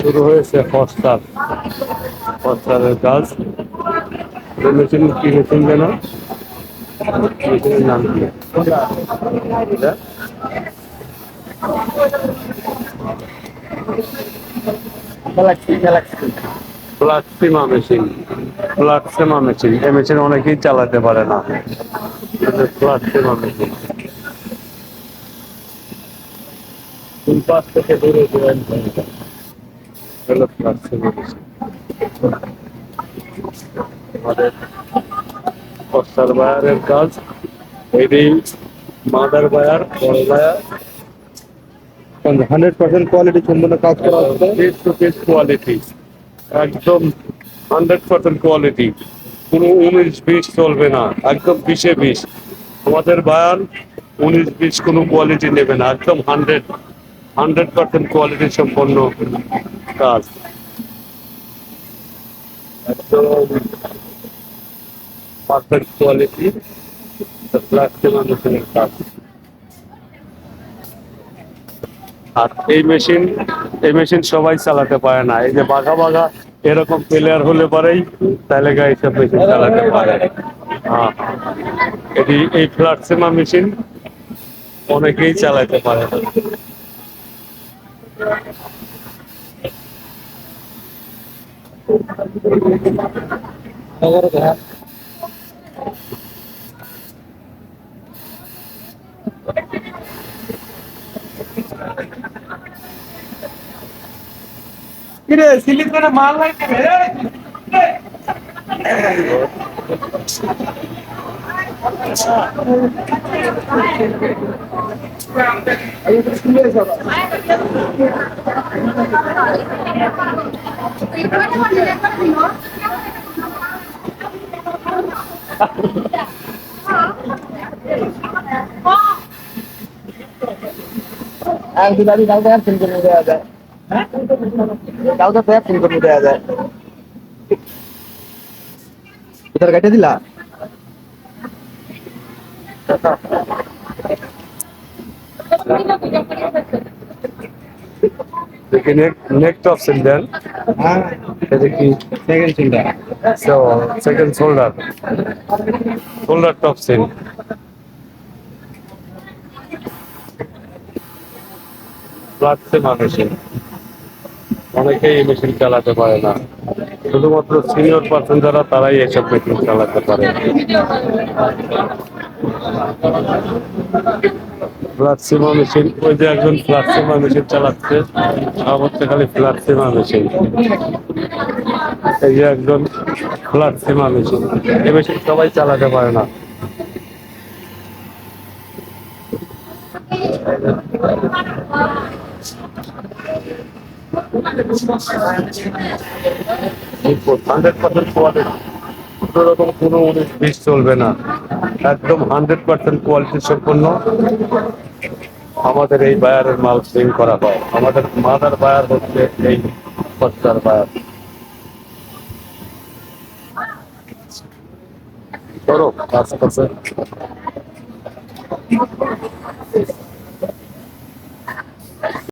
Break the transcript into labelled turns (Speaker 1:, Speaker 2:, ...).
Speaker 1: শুরু হয়েছে ফস্টার ফস্টারের কাজ। মেশিন কি মেশিন যেন? মেশিনের নাম কি? অনেকেই চালাতে পারে না। প্লাক্সিমা মেশিন। থেকে দূরে হলো বায়ারের কাজ এটি মাদার বায়ার বড় বায়ার
Speaker 2: হান্ড্রেড পার্সেন্ট কোয়ালিটি সম্পূর্ণ কাজ করা হচ্ছে।
Speaker 1: পিস টু পিস কোয়ালিটি একদম হান্ড্রেড পার্সেন্ট কোয়ালিটি কোনো উনিশ বিশ চলবে না, একদম বিশে বিশ। আমাদের বায়ান উনিশ বিশ কোনো কোয়ালিটি নেবে না, একদম হান্ড্রেড হান্ড্রেড পার্সেন্ট কোয়ালিটি সম্পন্ন। কাজ। একদম পারফেক্ট কোয়ালিটি প্লাস্টিক মেশিনের কাজ আর এই মেশিন এই মেশিন সবাই চালাতে পারে না। এই যে বাঘা বাঘা এরকম প্লেয়ার হলে পরেই তাহলে এইসব মেশিন চালাতে পারে। হ্যাঁ। এটি এই ফ্লাটসেমা মেশিন অনেকেই চালাতে পারে না।
Speaker 2: কিরে সিলিপ করে মাল লাগবে এক দু দাবি কাউকে আর ফোন করে দেওয়া যায় কাউকে তো ফোন করে দেওয়া যায় কোথার কাটে দিলা
Speaker 1: দেখি নেক্সট অপশন দেন
Speaker 2: হ্যাঁ
Speaker 1: এটা কি
Speaker 2: সেকেন্ড চিন্তা
Speaker 1: So, second shoulder. Shoulder top sin. প্লাটসেমা মেশিন অনেকেই এই মেশিন চালাতে পারে না শুধুমাত্র সিনিয়র পার্সন যারা তারাই এসব মেশিন চালাতে পারে প্লাটসেমা মেশিন, ওই যে একজন প্লাটসেমা মেশিন চালাচ্ছে মেশিন। সবাই চালাতে পারে না। হান্ড্রেড পার্সেন্ট কোয়ালিটি কোনো কোনো উনিশ বিশ চলবে না। একদম হান্ড্রেড পার্সেন্ট কোয়ালিটি সম্পন্ন আমাদের এই বায়ারের মাল সেল করা হয়। আমাদের মাদার বায়ার হচ্ছে এই পত্তার বায়ার করো কাজ